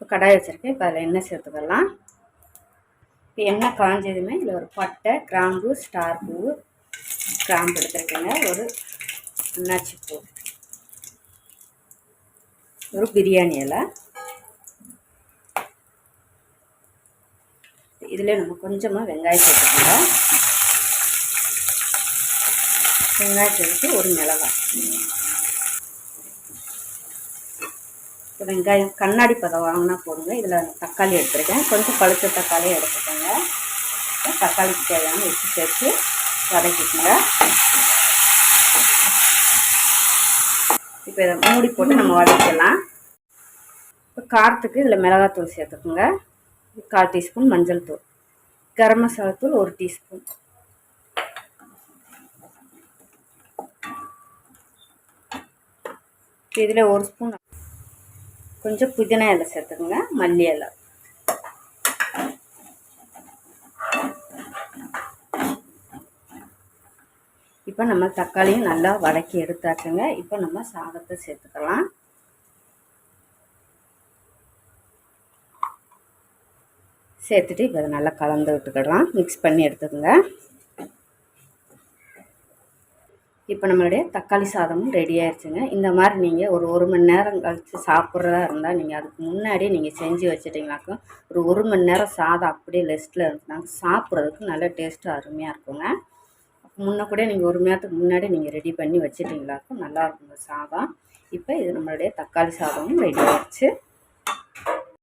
இப்போ கடாய் வச்சுருக்கேன். இப்போ அதில் எண்ணெய் சேர்த்துக்கலாம். இப்போ எண்ணெய் காஞ்சதுமே இதில் ஒரு பட்டை கிராம்பு ஸ்டார் பூ கிராம்பு எடுத்துருக்கேங்க. ஒரு அன்னாச்சி பூ. ஒரு பிரியாணி இலை. இதில் நம்ம கொஞ்சமாக வெங்காயம் சேர்த்துக்கலாம் வெங்காயம் சேர்த்து ஒரு மிளகாய் இப்போ வெங்காயம் கண்ணாடி பதம் வாங்கினா போதுங்க. இதில் தக்காளி எடுத்துருக்கேன். கொஞ்சம் பழுத்த தக்காளியை எடுத்துக்கோங்க. தக்காளிக்கு தேவையான உப்பு சேர்த்து வதக்கிக்கோங்க. இப்போ இதை மூடி போட்டு நம்ம வதக்கலாம் இப்போ காரத்துக்கு இதில் மிளகாத்தூள் சேர்த்துக்கோங்க. கால் டீஸ்பூன் மஞ்சள் தூள். கரம் மசாலா தூள் ஒரு டீஸ்பூன். இதில் ஒரு ஸ்பூன் கொஞ்சம் புதினா இலை சேர்த்துக்கோங்க மல்லி இலை. இப்போ நம்ம தக்காளியும் நல்லா வதக்கி எடுத்தாச்சுங்க. இப்போ நம்ம சாதத்தை சேர்த்துக்கலாம். சேர்த்துட்டு இப்போ அதை நல்லா கலந்து விட்டுக்கிடலாம். மிக்ஸ் பண்ணி எடுத்துக்கோங்க. இப்போ நம்மளுடைய தக்காளி சாதமும் ரெடி ஆயிடுச்சுங்க இந்த மாதிரி நீங்கள் ஒரு ஒரு மணி நேரம் கழித்து சாப்பிட்றதா இருந்தால் நீங்கள் அதுக்கு முன்னாடியே நீங்கள் செஞ்சு வச்சுட்டிங்கனாக்கும் ஒரு ஒரு மணி நேரம் சாதம் அப்படியே லெஸ்ட்டில் இருந்துச்சுன்னா சாப்பிட்றதுக்கு நல்ல டேஸ்ட்டு அருமையாக இருக்குங்க. முன்ன கூட நீங்கள் ஒரு மணி நேரத்துக்கு முன்னாடி நீங்கள் ரெடி பண்ணி வச்சுட்டிங்களாக்கும் நல்லா இருக்குங்க சாதம். இப்போ இது நம்மளுடைய தக்காளி சாதமும் ரெடி ஆயிடுச்சு